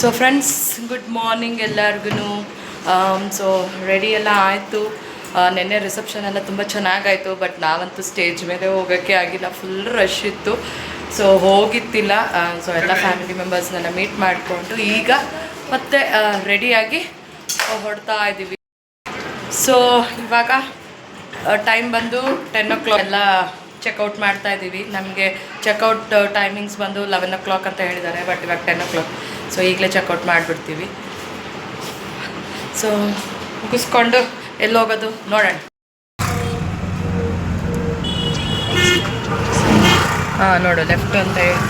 So friends good morning ಎಲ್ಲರಿಗೂ so ready ಎಲ್ಲ ಆಯಿತು. ನಿನ್ನೆ ರಿಸೆಪ್ಷನ್ ಎಲ್ಲ ತುಂಬ ಚೆನ್ನಾಗಾಯಿತು ಬಟ್ ನಾವಂತೂ ಸ್ಟೇಜ್ ಮೇಲೆ ಹೋಗೋಕ್ಕೆ ಆಗಿಲ್ಲ ಫುಲ್ ರಶ್ ಇತ್ತು. ಸೊ ಹೋಗಿತ್ತಿಲ್ಲ. ಸೊ ಎಲ್ಲ ಫ್ಯಾಮಿಲಿ ಮೆಂಬರ್ಸ್ನೆಲ್ಲ ಮೀಟ್ ಮಾಡಿಕೊಂಡು ಈಗ ಮತ್ತೆ ರೆಡಿಯಾಗಿ ಹೊಡ್ತಾ ಇದ್ದೀವಿ ಸೊ ಇವಾಗ ಟೈಮ್ ಬಂದು ಟೆನ್ ಓ ಕ್ಲಾಕ್ ಎಲ್ಲ ಚೆಕ್ಔಟ್ ಮಾಡ್ತಾ ಇದ್ದೀವಿ ನಮಗೆ ಚೆಕ್ಔಟ್ ಟೈಮಿಂಗ್ಸ್ ಬಂದು ಲೆವೆನ್ ಓ ಕ್ಲಾಕ್ ಅಂತ ಹೇಳಿದ್ದಾರೆ ಬಟ್ ಇವಾಗ ಟೆನ್ ಓ ಕ್ಲಾಕ್ ಸೊ ಈಗಲೇ ಚೆಕ್ಔಟ್ ಮಾಡಿಬಿಡ್ತೀವಿ. ಸೊ ಮುಗಿಸ್ಕೊಂಡು ಎಲ್ಲಿ ಹೋಗೋದು? ನೋಡೋಣ. ಹಾಂ ನೋಡು ಲೆಫ್ಟ್ ಅಂತ ಹೇಳಿ.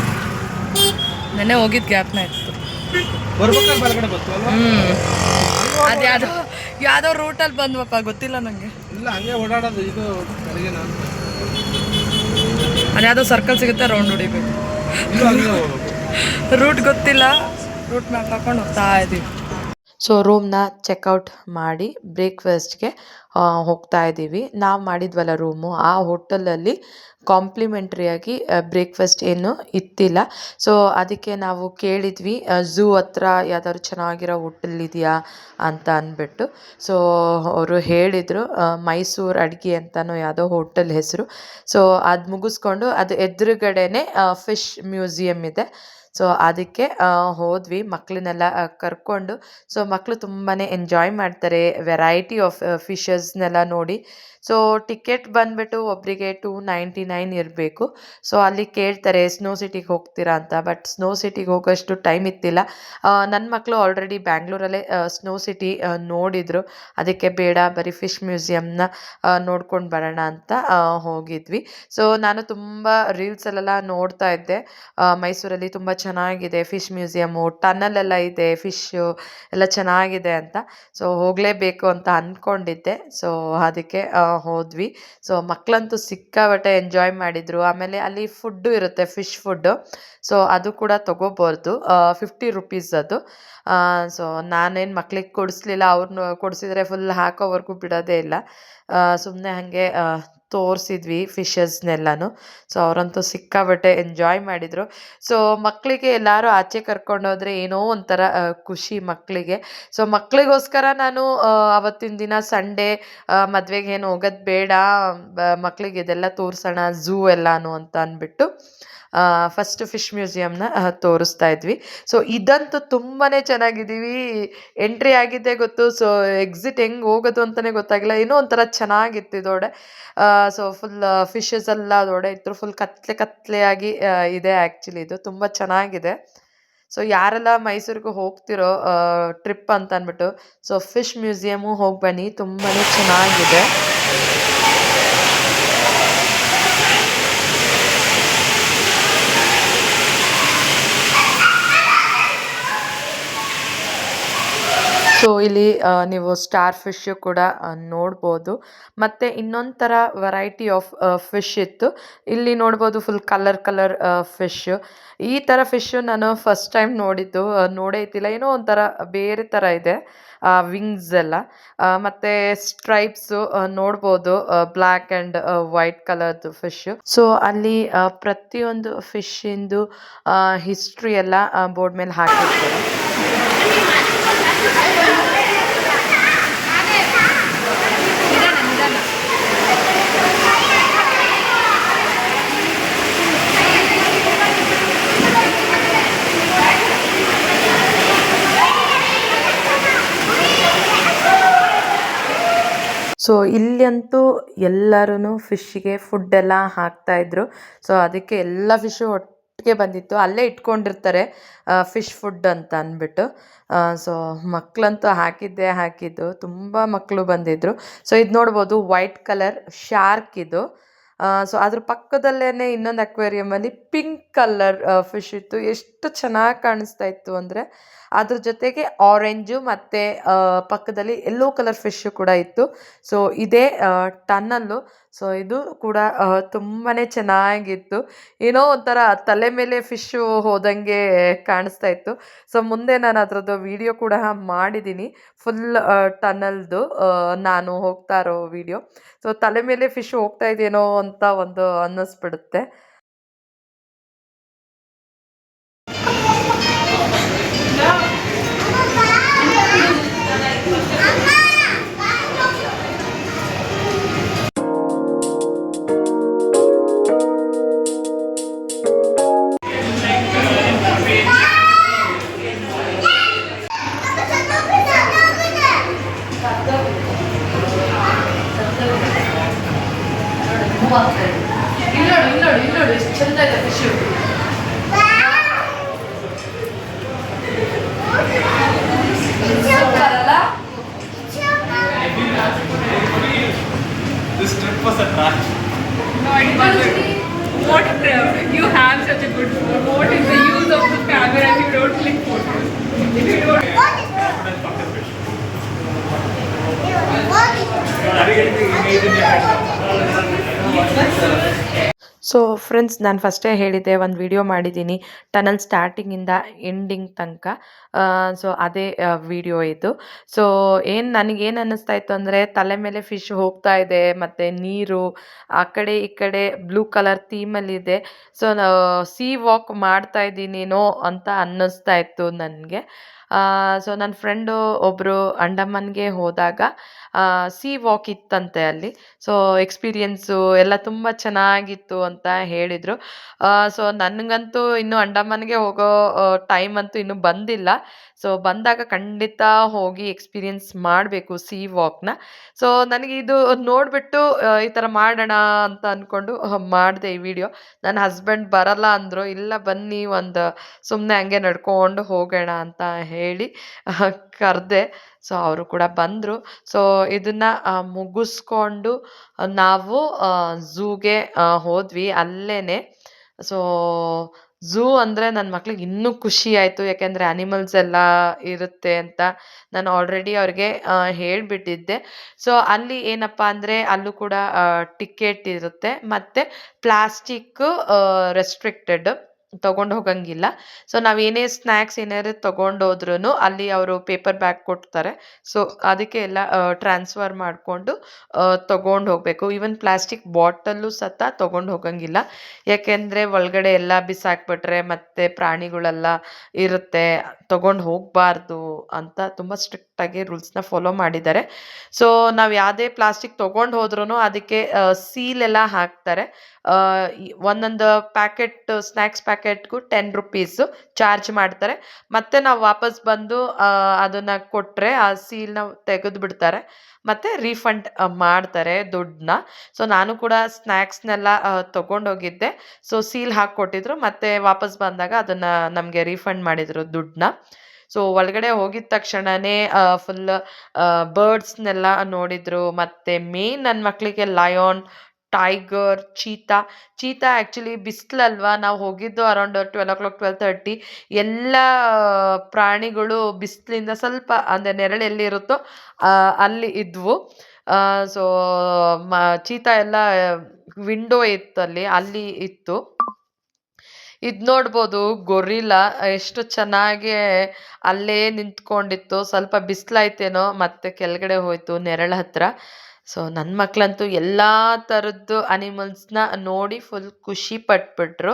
ನೆನ್ನೆ ಹೋಗಿದ್ದು ಗ್ಯಾಪ್ನ ಇತ್ತು. ಹ್ಞೂ ಅದು ಯಾವುದೋ ಯಾವುದೋ ರೂಟಲ್ಲಿ ಬಂದ್ವಪ್ಪ ಗೊತ್ತಿಲ್ಲ ನನಗೆ ಇಲ್ಲ ಹಂಗೆ ಓಡಾಡೋದು ಇದು ಅದ್ಯಾವುದೋ ಸರ್ಕಲ್ ಸಿಗುತ್ತೆ ರೌಂಡ್ ಹೊಡಿಬೇಕು. ರೂಟ್ ಗೊತ್ತಿಲ್ಲ. ರೂಟ್ ಹಾಕೊಂಡು ಹೋಗ್ತಾ ಇದ್ದೀವಿ ಸೊ ರೂಮ್ನ ಚೆಕ್ಔಟ್ ಮಾಡಿ ಬ್ರೇಕ್ಫಾಸ್ಟ್ಗೆ ಹೋಗ್ತಾ ಇದ್ದೀವಿ. ನಾವು ಮಾಡಿದ್ವಲ್ಲ ರೂಮು ಆ ಹೋಟೆಲಲ್ಲಿ ಕಾಂಪ್ಲಿಮೆಂಟ್ರಿಯಾಗಿ ಬ್ರೇಕ್ಫಾಸ್ಟ್ ಏನು ಇತ್ತಿಲ್ಲ. ಸೊ ಅದಕ್ಕೆ ನಾವು ಕೇಳಿದ್ವಿ ಝೂ ಹತ್ರ ಯಾವ್ದಾದ್ರು ಚೆನ್ನಾಗಿರೋ ಹೋಟೆಲ್ ಇದೆಯಾ ಅಂತ ಅಂದ್ಬಿಟ್ಟು. ಸೊ ಅವರು ಹೇಳಿದರು ಮೈಸೂರು ಅಡುಗೆ ಅಂತಲೂ ಯಾವುದೋ ಹೋಟೆಲ್ ಹೆಸರು. ಸೊ ಅದು ಮುಗಿಸ್ಕೊಂಡು ಅದು ಎದುರುಗಡೆನೇ ಫಿಶ್ ಮ್ಯೂಸಿಯಮ್ ಇದೆ. ಸೊ ಅದಕ್ಕೆ ಹೋದ್ವಿ ಮಕ್ಕಳನ್ನೆಲ್ಲ ಕರ್ಕೊಂಡು. ಸೊ ಮಕ್ಕಳು ತುಂಬಾ ಎಂಜಾಯ್ ಮಾಡ್ತಾರೆ ವೆರೈಟಿ ಆಫ್ ಫಿಶಸ್ನೆಲ್ಲ ನೋಡಿ. ಸೊ ಟಿಕೆಟ್ ಬಂದುಬಿಟ್ಟು ಒಬ್ಬರಿಗೆ ಟೂ ನೈಂಟಿ ನೈನ್ ಇರಬೇಕು. ಸೊ ಅಲ್ಲಿ ಕೇಳ್ತಾರೆ ಸ್ನೋ ಸಿಟಿಗೆ ಹೋಗ್ತೀರಾ ಅಂತ. ಬಟ್ ಸ್ನೋ ಸಿಟಿಗೆ ಹೋಗೋಷ್ಟು ಟೈಮ್ ಇತ್ತಿಲ್ಲ. ನನ್ನ ಮಕ್ಕಳು ಆಲ್ರೆಡಿ ಬ್ಯಾಂಗ್ಳೂರಲ್ಲೇ ಸ್ನೋ ಸಿಟಿ ನೋಡಿದರು. ಅದಕ್ಕೆ ಬೇಡ, ಬರೀ ಫಿಶ್ ಮ್ಯೂಸಿಯಮ್ನ ನೋಡ್ಕೊಂಡು ಬರೋಣ ಅಂತ ಹೋಗಿದ್ವಿ. ಸೊ ನಾನು ತುಂಬ ರೀಲ್ಸಲ್ಲೆಲ್ಲ ನೋಡ್ತಾ ಇದ್ದೆ. ಮೈಸೂರಲ್ಲಿ ತುಂಬ ಚೆನ್ನಾಗಿದೆ ಫಿಶ್ ಮ್ಯೂಸಿಯಮ್ಮು ಟನಲ್ ಎಲ್ಲ ಇದೆ ಫಿಶ್ಶು ಎಲ್ಲ ಚೆನ್ನಾಗಿದೆ ಅಂತ. ಸೊ ಹೋಗಲೇಬೇಕು ಅಂತ ಅಂದ್ಕೊಂಡಿದ್ದೆ ಸೊ ಅದಕ್ಕೆ ಹೋದ್ವಿ. ಸೊ ಮಕ್ಕಳಂತೂ ಸಿಕ್ಕಾಬಟ್ಟೆ ಎಂಜಾಯ್ ಮಾಡಿದರು. ಆಮೇಲೆ ಅಲ್ಲಿ ಫುಡ್ಡು ಇರುತ್ತೆ ಫಿಶ್ ಫುಡ್ಡು ಸೊ ಅದು ಕೂಡ ತೊಗೋಬಾರ್ದು. ಫಿಫ್ಟಿ ರುಪೀಸ್ ಅದು. ಸೊ ನಾನೇನು ಮಕ್ಳಿಗೆ ಕೊಡಿಸ್ಲಿಲ್ಲ ಅವ್ರನ್ನ ಕೊಡಿಸಿದ್ರೆ ಫುಲ್ ಹಾಕೋವರೆಗೂ ಬಿಡೋದೇ ಇಲ್ಲ. ಸುಮ್ಮನೆ ಹಾಗೆ ತೋರಿಸಿದ್ವಿ ಫಿಶಸ್ನೆಲ್ಲನೂ. ಸೊ, ಅವರಂತೂ ಸಿಕ್ಕಾಬಟ್ಟೆ ಎಂಜಾಯ್ ಮಾಡಿದರು. ಸೊ ಮಕ್ಕಳಿಗೆ ಎಲ್ಲರೂ ಆಚೆ ಕರ್ಕೊಂಡೋದ್ರೆ ಏನೋ ಒಂಥರ ಖುಷಿ ಮಕ್ಕಳಿಗೆ ಸೊ ಮಕ್ಕಳಿಗೋಸ್ಕರ ನಾನು ಅವತ್ತಿನ ದಿನ ಸಂಡೇ ಮದುವೆಗೆ ಏನು ಹೋಗೋದು ಬೇಡ ಮಕ್ಕಳಿಗೆ ಇದೆಲ್ಲ ತೋರಿಸೋಣ, ಝೂ ಎಲ್ಲಾನು ಅಂತ ಅಂದ್ಬಿಟ್ಟು. ಫಸ್ಟ್ ಫಿಶ್ ಮ್ಯೂಸಿಯಮ್ನ ತೋರಿಸ್ತಾ ಇದ್ವಿ. ಸೊ ಇದಂತೂ ತುಂಬಾ ಚೆನ್ನಾಗಿದ್ದೀವಿ. ಎಂಟ್ರಿ ಆಗಿದ್ದೇ ಗೊತ್ತು. ಸೊ ಎಕ್ಸಿಟ್ ಹೆಂಗೆ ಹೋಗೋದು ಅಂತಲೇ ಗೊತ್ತಾಗಿಲ್ಲ. ಏನೋ ಒಂಥರ ಚೆನ್ನಾಗಿತ್ತು ಇದೋಡೆ. ಸೊ ಫುಲ್ ಫಿಶಸ್ ಎಲ್ಲ ಅದೊಡೆ ಇತ್ತು ಫುಲ್ ಕತ್ಲೆ ಕತ್ಲೆಯಾಗಿ ಇದೆ ಆ್ಯಕ್ಚುಲಿ ಇದು. ತುಂಬ ಚೆನ್ನಾಗಿದೆ. ಸೊ ಯಾರೆಲ್ಲ ಮೈಸೂರಿಗೆ ಹೋಗ್ತಿರೋ ಟ್ರಿಪ್ ಅಂತ ಅಂದ್ಬಿಟ್ಟು ಸೊ ಫಿಶ್ ಮ್ಯೂಸಿಯಮು ಹೋಗಿ ಬನ್ನಿ ತುಂಬಾ ಚೆನ್ನಾಗಿದೆ. ಸೊ ಇಲ್ಲಿ ನೀವು ಸ್ಟಾರ್ ಫಿಶ್ ಕೂಡ ನೋಡ್ಬೋದು. ಮತ್ತು ಇನ್ನೊಂದು ಥರ ವೆರೈಟಿ ಆಫ್ ಫಿಶ್ ಇತ್ತು. ಇಲ್ಲಿ ನೋಡ್ಬೋದು ಫುಲ್ ಕಲರ್ ಕಲರ್ ಫಿಶ್ ಈ ಥರ ಫಿಶ್ ನಾನು ಫಸ್ಟ್ ಟೈಮ್ ನೋಡಿದ್ದು ನೋಡೇ ಇದ್ದಿಲ್ಲ. ಏನೋ ಒಂಥರ ಬೇರೆ ಥರ ಇದೆ. ವಿಂಗ್ಸ್ ಎಲ್ಲ. ಮತ್ತೆ ಸ್ಟ್ರೈಪ್ಸು ನೋಡ್ಬೋದು ಬ್ಲ್ಯಾಕ್ ಆ್ಯಂಡ್ ವೈಟ್ ಕಲರ್ದು ಫಿಶ್ ಸೊ ಅಲ್ಲಿ ಪ್ರತಿಯೊಂದು ಫಿಶ್ಶಿಂದು ಹಿಸ್ಟ್ರಿ ಎಲ್ಲ ಬೋರ್ಡ್ ಮೇಲೆ ಹಾಕಿರ್ತಾರೆ. ಸೊ ಇಲ್ಲಂತೂ ಎಲ್ಲರೂ ಫಿಶ್ಶಿಗೆ ಫುಡ್ಡೆಲ್ಲ ಹಾಕ್ತಾಯಿದ್ರು ಸೊ ಅದಕ್ಕೆ ಎಲ್ಲ ಫಿಶ್ಶು ಒಟ್ಟಿಗೆ ಬಂದಿತ್ತು. ಅಲ್ಲೇ ಇಟ್ಕೊಂಡಿರ್ತಾರೆ ಫಿಶ್ ಫುಡ್ ಅಂತ ಅಂದ್ಬಿಟ್ಟು. ಸೊ ಮಕ್ಕಳಂತೂ ಹಾಕಿದ್ದೇ ಹಾಕಿದ್ದು. ತುಂಬ ಮಕ್ಕಳು ಬಂದಿದ್ರು. ಸೊ ಇದು ನೋಡ್ಬೋದು ವೈಟ್ ಕಲರ್ ಶಾರ್ಕ್ ಇದು. ಸೊ ಅದ್ರ ಪಕ್ಕದಲ್ಲೇ ಇನ್ನೊಂದು ಅಕ್ವೇರಿಯಮಲ್ಲಿ ಪಿಂಕ್ ಕಲರ್ ಫಿಶ್ ಇತ್ತು. ಎಷ್ಟು ಚೆನ್ನಾಗಿ ಕಾಣಿಸ್ತಾ ಇತ್ತು ಅಂದರೆ ಅದ್ರ ಜೊತೆಗೆ ಆರೆಂಜು ಮತ್ತು ಪಕ್ಕದಲ್ಲಿ ಯೆಲ್ಲೋ ಕಲರ್ ಫಿಶ್ಶು ಕೂಡ ಇತ್ತು. ಸೊ ಇದೇ ಟನ್ನಲ್ಲು. ಸೊ ಇದು ಕೂಡ ತುಂಬಾ ಚೆನ್ನಾಗಿತ್ತು. ಏನೋ ಒಂಥರ ತಲೆ ಮೇಲೆ ಫಿಶ್ಶು ಹೋದಂಗೆ ಕಾಣಿಸ್ತಾ ಇತ್ತು. ಸೊ ಮುಂದೆ ನಾನು ಅದರದ್ದು ವೀಡಿಯೋ ಕೂಡ ಮಾಡಿದ್ದೀನಿ ಫುಲ್ ಟನ್ನಲ್ದು ನಾನು ಹೋಗ್ತಾ ಇರೋ ವೀಡಿಯೋ ಸೊ ತಲೆ ಮೇಲೆ ಫಿಶ್ ಹೋಗ್ತಾ ಇದೆಯೇನೋ ಅಂತ ಒಂದು ಅನ್ನಿಸ್ಬಿಡುತ್ತೆ. eso ಫ್ರೆಂಡ್ಸ್ ನಾನು ಫಸ್ಟೇ ಹೇಳಿದ್ದೆ, ಒಂದು ವಿಡಿಯೋ ಮಾಡಿದ್ದೀನಿ ಟನಲ್ ಸ್ಟಾರ್ಟಿಂಗಿಂದ ಎಂಡಿಂಗ್ ತನಕ. ಸೊ ಅದೇ ವಿಡಿಯೋ ಇದು. ಸೊ ಏನು ನನಗೇನು ಅನ್ನಿಸ್ತಾ ಇತ್ತು ಅಂದರೆ, ತಲೆ ಮೇಲೆ ಫಿಶ್ ಹೋಗ್ತಾ ಇದೆ, ಮತ್ತು ನೀರು, ಆ ಕಡೆ ಈ ಕಡೆ ಬ್ಲೂ ಕಲರ್ ಥೀಮಲ್ಲಿದೆ ಸೊ ಸೀ ವಾಕ್ ಮಾಡ್ತಾ ಇದ್ದೀನೇನೋ ಅಂತ ಅನ್ನಿಸ್ತಾ ಇತ್ತು ನನಗೆ. ಸೊ ನನ್ನ ಫ್ರೆಂಡು ಒಬ್ಬರು ಅಂಡಮನ್ಗೆ ಹೋದಾಗ ಸೀ ವಾಕ್ ಇತ್ತಂತೆ ಅಲ್ಲಿ. ಸೊ ಎಕ್ಸ್ಪೀರಿಯನ್ಸು ಎಲ್ಲ ತುಂಬ ಚೆನ್ನಾಗಿತ್ತು ಅಂತ ಹೇಳಿದರು. ಸೊ ನನಗಂತೂ ಇನ್ನೂ ಅಂಡಮಾನ್ಗೆ ಹೋಗೋ ಟೈಮ್ ಅಂತೂ ಇನ್ನೂ ಬಂದಿಲ್ಲ. ಸೊ ಬಂದಾಗ ಖಂಡಿತ ಹೋಗಿ ಎಕ್ಸ್ಪೀರಿಯನ್ಸ್ ಮಾಡಬೇಕು ಸಿ ವಾಕ್ನ ಸೊ ನನಗೆ ಇದು ನೋಡಿಬಿಟ್ಟು ಈ ಥರ ಮಾಡೋಣ ಅಂತ ಅಂದ್ಕೊಂಡು ಮಾಡಿದೆ ಈ ವಿಡಿಯೋ ನನ್ನ ಹಸ್ಬೆಂಡ್ ಬರಲ್ಲ ಅಂದರು, ಇಲ್ಲ ಬನ್ನಿ ಒಂದು ಸುಮ್ಮನೆ ಹಂಗೆ ನಡ್ಕೊಂಡು ಹೋಗೋಣ ಅಂತ ಹೇಳಿ ಕರೆದೆ. ಸೊ ಅವರು ಕೂಡ ಬಂದರು. ಸೊ ಇದನ್ನು ಮುಗಿಸ್ಕೊಂಡು ನಾವು ಝೂಗೆ ಹೋದ್ವಿ ಅಲ್ಲೇ ಸೊ, ಝೂ ಅಂದರೆ ನನ್ನ ಮಕ್ಳಿಗೆ ಇನ್ನೂ ಖುಷಿ ಆಯಿತು. ಯಾಕೆಂದರೆ ಅನಿಮಲ್ಸ್ ಎಲ್ಲ ಇರುತ್ತೆ ಅಂತ ನಾನು ಆಲ್ರೆಡಿ ಅವ್ರಿಗೆ ಹೇಳಿಬಿಟ್ಟಿದ್ದೆ. ಸೊ ಅಲ್ಲಿ ಏನಪ್ಪ ಅಂದರೆ ಅಲ್ಲೂ ಕೂಡ ಟಿಕೆಟ್ ಇರುತ್ತೆ. ಮತ್ತು ಪ್ಲಾಸ್ಟಿಕ್ಕು ರೆಸ್ಟ್ರಿಕ್ಟೆಡ್ ತೊಗೊಂಡು ಹೋಗಂಗಿಲ್ಲ. ಸೊ ನಾವೇನೇ ಸ್ನ್ಯಾಕ್ಸ್ ಏನಾದ್ರು ತೊಗೊಂಡೋದ್ರೂ ಅಲ್ಲಿ ಅವರು ಪೇಪರ್ ಬ್ಯಾಗ್ ಕೊಡ್ತಾರೆ. ಸೊ ಅದಕ್ಕೆ ಎಲ್ಲ ಟ್ರಾನ್ಸ್ಫರ್ ಮಾಡಿಕೊಂಡು ತೊಗೊಂಡು ಹೋಗಬೇಕು. ಈವನ್ ಪ್ಲಾಸ್ಟಿಕ್ ಬಾಟಲ್ಲು ಸತ ತೊಗೊಂಡು ಹೋಗಂಗಿಲ್ಲ. ಯಾಕೆಂದರೆ ಒಳಗಡೆ ಎಲ್ಲ ಬಿಸಾಕ್ಬಿಟ್ರೆ ಮತ್ತು ಪ್ರಾಣಿಗಳೆಲ್ಲ ಇರುತ್ತೆ. ತೊಗೊಂಡು ಹೋಗಬಾರ್ದು ಅಂತ ತುಂಬ ಸ್ಟ್ರಿಕ್ಟಾಗಿ ರೂಲ್ಸ್ನ ಫಾಲೋ ಮಾಡಿದ್ದಾರೆ. ಸೊ, ನಾವು ಯಾವುದೇ ಪ್ಲಾಸ್ಟಿಕ್ ತೊಗೊಂಡು ಹೋದ್ರೂ ಅದಕ್ಕೆ ಸೀಲ್ ಎಲ್ಲ ಹಾಕ್ತಾರೆ. ಒಂದೊಂದು ಪ್ಯಾಕೆಟ್ ಸ್ನ್ಯಾಕ್ಸ್ ಪ್ಯಾಕೆಟ್ಗೂ ಟೆನ್ ರುಪೀಸು ಚಾರ್ಜ್ ಮಾಡ್ತಾರೆ. ಮತ್ತೆ ನಾವು ವಾಪಸ್ ಬಂದು ಅದನ್ನು ಕೊಟ್ಟರೆ ಆ ಸೀಲ್ನ ತೆಗೆದು ಬಿಡ್ತಾರೆ ಮತ್ತು ರೀಫಂಡ್ ಮಾಡ್ತಾರೆ ದುಡ್ಡನ್ನ. ಸೊ, ನಾನು ಕೂಡ ಸ್ನ್ಯಾಕ್ಸ್ನೆಲ್ಲ ತೊಗೊಂಡೋಗಿದ್ದೆ. So, seal ಹಾಕ್ಕೊಟ್ಟಿದ್ರು. ಮತ್ತು ವಾಪಸ್ ಬಂದಾಗ ಅದನ್ನು ನಮಗೆ ರೀಫಂಡ್ ಮಾಡಿದರು ದುಡ್ಡನ್ನ. ಸೊ ಒಳಗಡೆ ಹೋಗಿದ ತಕ್ಷಣನೇ ಫುಲ್ ಬರ್ಡ್ಸ್ನೆಲ್ಲ ನೋಡಿದರು. ಮತ್ತು ಮೇನ್ ನನ್ನ ಮಕ್ಕಳಿಗೆ lion tiger cheetah. Cheetah actually ಬಿಸಿಲಲ್ವಾ? ನಾವು ಹೋಗಿದ್ದು around twelve o'clock twelve thirty ಎಲ್ಲ, ಪ್ರಾಣಿಗಳು ಬಿಸಿಲಿಂದ ಸ್ವಲ್ಪ ಅಂದರೆ ನೆರಳು ಎಲ್ಲಿರುತ್ತೋ ಅಲ್ಲಿ ಇದ್ವು. ಸೊ ಮ, ಚೀತಾ ಎಲ್ಲ ವಿಂಡೋ ಇತ್ತಲ್ಲಿ, ಅಲ್ಲಿ ಇತ್ತು. ಇದು ನೋಡ್ಬೋದು, ಗೊರಿಲ್ಲ, ಎಷ್ಟು ಚೆನ್ನಾಗಿ ಅಲ್ಲೇ ನಿಂತ್ಕೊಂಡಿತ್ತು, ಸ್ವಲ್ಪ ಬಿಸಿಲಾಯ್ತೇನೋ, ಮತ್ತೆ ಕೆಳಗಡೆ ಹೋಯಿತು ನೆರಳ ಹತ್ರ. ಸೊ ನನ್ನ ಮಕ್ಕಳಂತೂ ಎಲ್ಲ ಥರದ್ದು ಅನಿಮಲ್ಸ್ನ ನೋಡಿ ಫುಲ್ ಖುಷಿ ಪಟ್ಬಿಟ್ರು.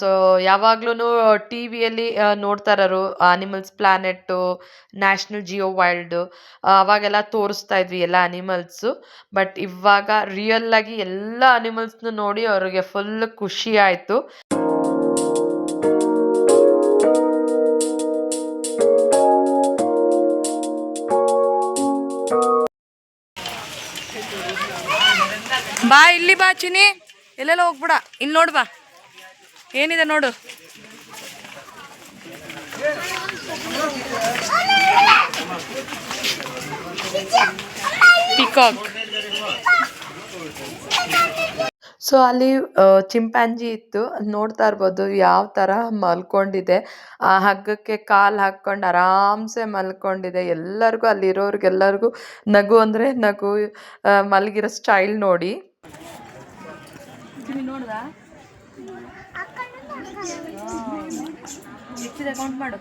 ಸೊ ಯಾವಾಗ್ಲೂ ಟಿ ವಿಯಲ್ಲಿ ನೋಡ್ತಾ ಇರೋರು Animals Planet National Geo Wild ಅವಾಗೆಲ್ಲ ತೋರಿಸ್ತಾ ಇದ್ವಿ ಎಲ್ಲ ಅನಿಮಲ್ಸು ಬಟ್ ಇವಾಗ ರಿಯಲ್ಲಾಗಿ ಎಲ್ಲ ಅನಿಮಲ್ಸ್ನು ನೋಡಿ ಅವ್ರಿಗೆ ಫುಲ್ ಖುಷಿ ಆಯಿತು. ಬಾ ಇಲ್ಲಿ ಬಾ ಚಿನಿ ಎಲ್ಲೆಲ್ಲ ಹೋಗ್ಬಿಡ. ಇಲ್ಲಿ ನೋಡು ಬಾ. ಏನಿದೆ ನೋಡು. ಪಿಕಾಕ್ ಸೊ ಅಲ್ಲಿ ಚಿಂಪಾಂಜಿ ಇತ್ತು. ನೋಡ್ತಾ ಇರ್ಬೋದು ಯಾವ ಥರ ಮಲ್ಕೊಂಡಿದೆ. ಆ ಹಗ್ಗಕ್ಕೆ ಕಾಲು ಹಾಕ್ಕೊಂಡು ಆರಾಮ್ಸೆ ಮಲ್ಕೊಂಡಿದೆ. ಎಲ್ಲರಿಗೂ ಅಲ್ಲಿರೋರಿಗೆಲ್ಲರಿಗೂ ನಗು ಅಂದರೆ ನಗು ಮಲಗಿರೋ ಸ್ಟೈಲ್ ನೋಡಿ. ಮಾಡು.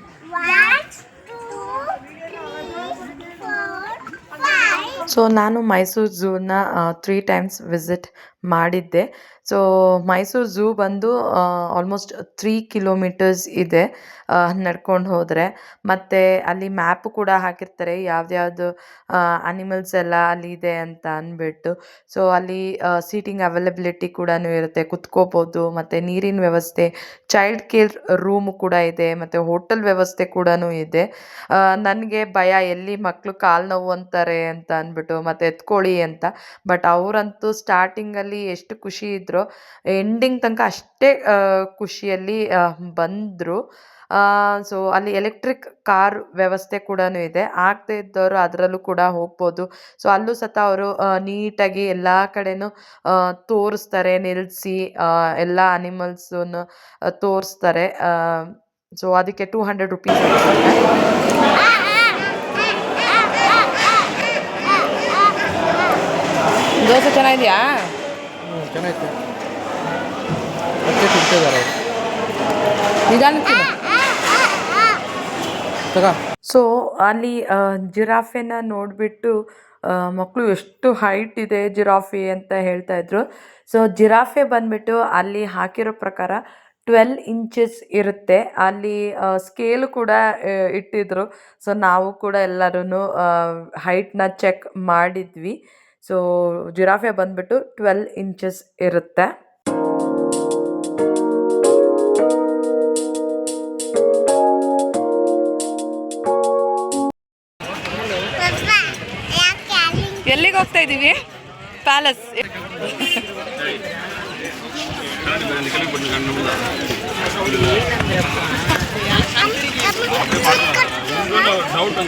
ಸೊ ನಾನು ಮೈಸೂರು ಝೂನ ತ್ರೀ ಟೈಮ್ಸ್ ವಿಸಿಟ್ ಮಾಡಿದ್ದೆ. ಸೊ ಮೈಸೂರು ಝೂ ಬಂದು ಆಲ್ಮೋಸ್ಟ್ ತ್ರೀ ಕಿಲೋಮೀಟರ್ಸ್ ಇದೆ ನಡ್ಕೊಂಡು ಹೋದರೆ. ಮತ್ತು ಅಲ್ಲಿ ಮ್ಯಾಪು ಕೂಡ ಹಾಕಿರ್ತಾರೆ, ಯಾವ್ದ್ಯಾವುದು ಅನಿಮಲ್ಸ್ ಎಲ್ಲ ಅಲ್ಲಿ ಇದೆ ಅಂತ ಅಂದ್ಬಿಟ್ಟು. ಸೊ ಅಲ್ಲಿ ಸೀಟಿಂಗ್ ಅವೈಲಬಿಲಿಟಿ ಕೂಡ ಇರುತ್ತೆ, ಕುತ್ಕೋಬೋದು, ಮತ್ತು ನೀರಿನ ವ್ಯವಸ್ಥೆ ಚೈಲ್ಡ್ ಕೇರ್ ರೂಮು ಕೂಡ ಇದೆ, ಮತ್ತು ಹೋಟೆಲ್ ವ್ಯವಸ್ಥೆ ಕೂಡ ಇದೆ. ನನಗೆ ಭಯ, ಎಲ್ಲಿ ಮಕ್ಕಳು ಕಾಲು ನೋವು ಅಂತಾರೆ ಅಂತ ಅಂದ್ಬಿಟ್ಟು, ಮತ್ತು ಎತ್ಕೊಳ್ಳಿ ಅಂತ. ಬಟ್ ಅವರಂತೂ ಸ್ಟಾರ್ಟಿಂಗಲ್ಲಿ ಎಷ್ಟು ಖುಷಿ ಇದ್ರೋ ಎಂಡಿಂಗ್ ತನಕ ಅಷ್ಟೇ ಖುಷಿಯಲ್ಲಿ ಬಂದರು. ಸೊ ಅಲ್ಲಿ ಎಲೆಕ್ಟ್ರಿಕ್ ಕಾರ್ ವ್ಯವಸ್ಥೆ ಕೂಡ ಇದೆ. ಆಗದೆ ಇದ್ದವರು ಅದರಲ್ಲೂ ಕೂಡ ಹೋಗ್ಬೋದು. ಸೊ ಅಲ್ಲೂ ಸತ ಅವರು ನೀಟಾಗಿ ಎಲ್ಲ ಕಡೆನೂ ತೋರಿಸ್ತಾರೆ ನಿಲ್ಲಿಸಿ ಎಲ್ಲ ಅನಿಮಲ್ಸನ್ನು ತೋರಿಸ್ತಾರೆ. ಸೊ ಅದಕ್ಕೆ ಟೂ ಹಂಡ್ರೆಡ್ ರುಪೀಸ್ ದೋಸೆ ಚೆನ್ನಾಗಿದೆಯಾ? ಚೆನ್ನಾಗಿತ್ತು. ಮತ್ತೆ ತಿಂತಿದ್ದಾರೆ ಅವರು. ತಗ. ಸೊ ಅಲ್ಲಿ ಜಿರಾಫೆನ ನೋಡಿಬಿಟ್ಟು ಮಕ್ಕಳು ಎಷ್ಟು ಹೈಟ್ ಇದೆ ಜಿರಾಫೆ ಅಂತ ಹೇಳ್ತಾ ಇದ್ರು. ಸೊ ಜಿರಾಫೆ ಬಂದ್ಬಿಟ್ಟು ಅಲ್ಲಿ ಹಾಕಿರೋ ಪ್ರಕಾರ ಟ್ವೆಲ್ ಇಂಚಸ್ ಇರುತ್ತೆ. ಅಲ್ಲಿ ಸ್ಕೇಲ್ ಕೂಡ ಇಟ್ಟಿದ್ರು. ಸೊ ನಾವು ಕೂಡ ಎಲ್ಲರೂ ಹೈಟ್ನ ಚೆಕ್ ಮಾಡಿದ್ವಿ. ಸೊ ಜಿರಾಫೆ ಬಂದ್ಬಿಟ್ಟು ಟ್ವೆಲ್ ಇಂಚಸ್ ಇರುತ್ತೆ. ಎಲ್ಲಿಗೆ ಹೋಗ್ತಾ ಇದ್ದೀವಿ ಪ್ಯಾಲೇಸ್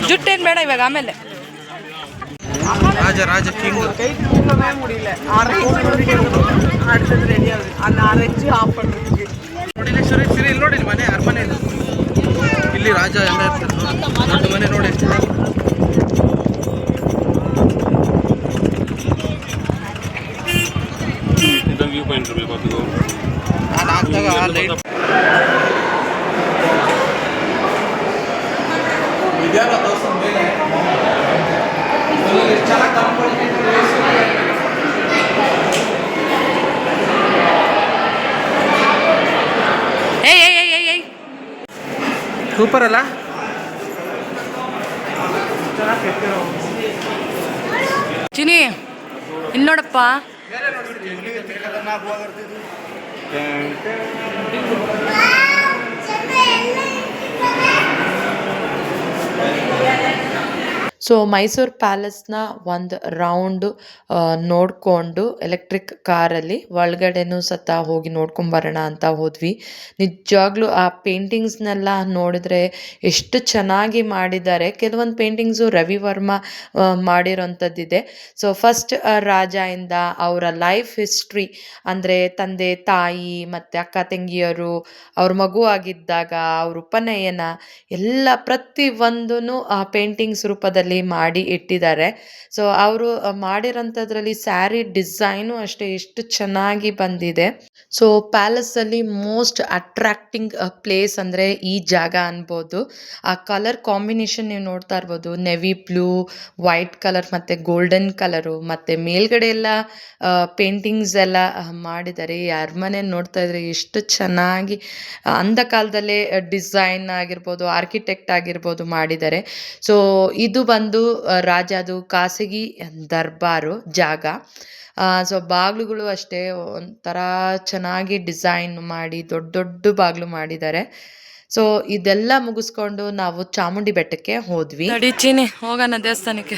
ಜುಟ್ಟೇನು ಬೇಡ ಇವಾಗ ಆಮೇಲೆ. ರಾಜ ರಾಜ ಕಿಂಗ್ ನೋಡಿ ಇಲ್ಲಿ ಸರಿ ಸರಿ ಇಲ್ಲಿ ನೋಡಿ ಇಲ್ಲಿ ಮನೆ ಅರಮನೆ ಇದು ಇಲ್ಲಿ ರಾಜ ಎಲ್ಲ ಇರ್ತಿದ್ರು ದೊಡ್ಡ ಮನೆ ನೋಡಿ ಇದೊಂದು ವ್ಯೂ ಪಾಯಿಂಟ್ ಇರಬೇಕು ಅದು ನಾನು ಹಾಕ್ದಾಗ ಲೈಟ್ ಏಯ್ ಏಯ್ ಏಯ್ ಏಯ್ ಏಯ್. ಸೂಪರ್ ಅಲ್ಲ? ಚಿನಿ ಇಲ್ಲಿ ನೋಡಪ್ಪ. ಸೊ ಮೈಸೂರು ಪ್ಯಾಲೇಸ್ನ ಒಂದು ರೌಂಡು ನೋಡಿಕೊಂಡು ಎಲೆಕ್ಟ್ರಿಕ್ ಕಾರಲ್ಲಿ ಒಳಗಡೆನೂ ಸತ ಹೋಗಿ ನೋಡ್ಕೊಂಬರೋಣ ಅಂತ ಹೋದ್ವಿ. ನಿಜವಾಗ್ಲೂ ಆ ಪೇಂಟಿಂಗ್ಸ್ನೆಲ್ಲ ನೋಡಿದ್ರೆ ಎಷ್ಟು ಚೆನ್ನಾಗಿ ಮಾಡಿದ್ದಾರೆ. ಕೆಲವೊಂದು ಪೇಂಟಿಂಗ್ಸು ರವಿ ವರ್ಮ ಮಾಡಿರೋಂಥದ್ದಿದೆ. ಸೊ ಫಸ್ಟ್ ರಾಜ ಇಂದ ಅವರ ಲೈಫ್ ಹಿಸ್ಟ್ರಿ ಅಂದರೆ ತಂದೆ, ತಾಯಿ, ಮತ್ತು ಅಕ್ಕ, ತಂಗಿಯರು, ಅವ್ರ ಮಗು ಆಗಿದ್ದಾಗ ಅವ್ರ ಉಪನಯನ, ಎಲ್ಲ ಪ್ರತಿ ಒಂದೂ ಆ ಪೇಂಟಿಂಗ್ಸ್ ರೂಪದಲ್ಲಿ ಮಾಡಿ ಇಟ್ಟಿದ್ದಾರೆ. ಸೊ ಅವರು ಮಾಡಿರೋಂಥದ್ರಲ್ಲಿ ಸ್ಯಾರಿ ಡಿಸೈನು ಅಷ್ಟೇ ಎಷ್ಟು ಚೆನ್ನಾಗಿ ಬಂದಿದೆ. ಸೊ ಪ್ಯಾಲೇಸಲ್ಲಿ ಮೋಸ್ಟ್ ಅಟ್ರಾಕ್ಟಿಂಗ್ ಪ್ಲೇಸ್ ಅಂದರೆ ಈ ಜಾಗ ಅನ್ಬೋದು. ಆ ಕಲರ್ ಕಾಂಬಿನೇಷನ್ ನೀವು ನೋಡ್ತಾ ಇರ್ಬೋದು. ನೆವಿ ಬ್ಲೂ, ವೈಟ್ ಕಲರ್ ಮತ್ತು ಗೋಲ್ಡನ್ ಕಲರು ಮತ್ತು ಮೇಲ್ಗಡೆ ಎಲ್ಲ ಪೇಂಟಿಂಗ್ಸ್ ಎಲ್ಲ ಮಾಡಿದ್ದಾರೆ. ಈ ಅರಮನೆ ನೋಡ್ತಾ ಇದ್ರೆ ಎಷ್ಟು ಚೆನ್ನಾಗಿ ಅಂದ ಕಾಲದಲ್ಲೇ ಡಿಸೈನ್ ಆಗಿರ್ಬೋದು, ಆರ್ಕಿಟೆಕ್ಟ್ ಆಗಿರ್ಬೋದು ಮಾಡಿದ್ದಾರೆ. ಸೊ ಇದು ಬಂದು ಆ, ರಾಜದು ಖಾಸಗಿ ದರ್ಬಾರು ಜಾಗ. ಸೊ ಬಾಗಿಲುಗಳು ಅಷ್ಟೇ ಒಂಥರ ಚೆನ್ನಾಗಿ ಡಿಸೈನ್ ಮಾಡಿ ದೊಡ್ಡ ದೊಡ್ಡ ಬಾಗಿಲು ಮಾಡಿದ್ದಾರೆ. ಸೊ ಇದೆಲ್ಲ ಮುಗಿಸ್ಕೊಂಡು ನಾವು ಚಾಮುಂಡಿ ಬೆಟ್ಟಕ್ಕೆ ಹೋದ್ವಿ. ಚೀನಿ ಹೋಗೋಣ ದೇವಸ್ಥಾನಕ್ಕೆ.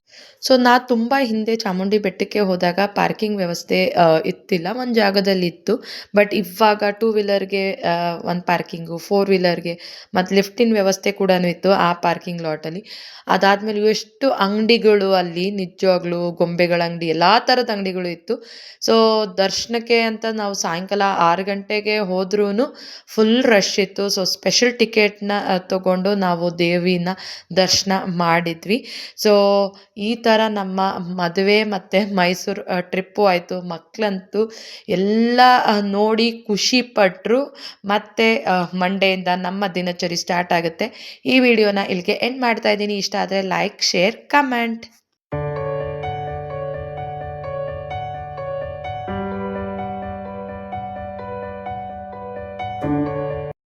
ಸೊ ನಾ ತುಂಬ ಹಿಂದೆ ಚಾಮುಂಡಿ ಬೆಟ್ಟಕ್ಕೆ ಹೋದಾಗ ಪಾರ್ಕಿಂಗ್ ವ್ಯವಸ್ಥೆ ಇತ್ತಿಲ್ಲ. ಒಂದು ಜಾಗದಲ್ಲಿ ಇತ್ತು. ಬಟ್ ಇವಾಗ ಟೂ ವೀಲರ್ಗೆ ಒಂದು ಪಾರ್ಕಿಂಗು ಫೋರ್ ವೀಲರ್ಗೆ ಮತ್ತು ಲಿಫ್ಟಿನ ವ್ಯವಸ್ಥೆ ಕೂಡ ಇತ್ತು ಆ ಪಾರ್ಕಿಂಗ್ ಲಾಟಲ್ಲಿ ಅದಾದಮೇಲೆ ಎಷ್ಟು ಅಂಗಡಿಗಳು ಅಲ್ಲಿ ನಿಜವಾಗ್ಲೂ ಗೊಂಬೆಗಳ ಅಂಗಡಿ, ಎಲ್ಲ ಥರದ ಅಂಗಡಿಗಳು ಇತ್ತು. ಸೊ ದರ್ಶನಕ್ಕೆ ಅಂತ ನಾವು ಸಾಯಂಕಾಲ ಆರು ಗಂಟೆಗೆ ಹೋದ್ರೂ ಫುಲ್ ರಶ್ ಇತ್ತು. ಸೊ ಸ್ಪೆಷಲ್ ಟಿಕೆಟ್ನ ತಗೊಂಡು ನಾವು ದೇವಿನ ದರ್ಶನ ಮಾಡಿದ್ವಿ. ಸೊ ಈ ಥರ ನಮ್ಮ ಮದುವೆ ಮತ್ತು ಮೈಸೂರು ಟ್ರಿಪ್ಪು ಆಯಿತು. ಮಕ್ಕಳಂತೂ ಎಲ್ಲ ನೋಡಿ ಖುಷಿ ಪಟ್ಟರು ಮತ್ತು ಮಂಡೆಯಿಂದ ನಮ್ಮ ದಿನಚರಿ ಸ್ಟಾರ್ಟ್ ಆಗುತ್ತೆ. ಈ ವಿಡಿಯೋನ ಇಲ್ಲಿಗೆ ಎಂಡ್ ಮಾಡ್ತಾ ಇದ್ದೀನಿ. ಇಷ್ಟ ಆದರೆ ಲೈಕ್ ಶೇರ್ ಕಮೆಂಟ್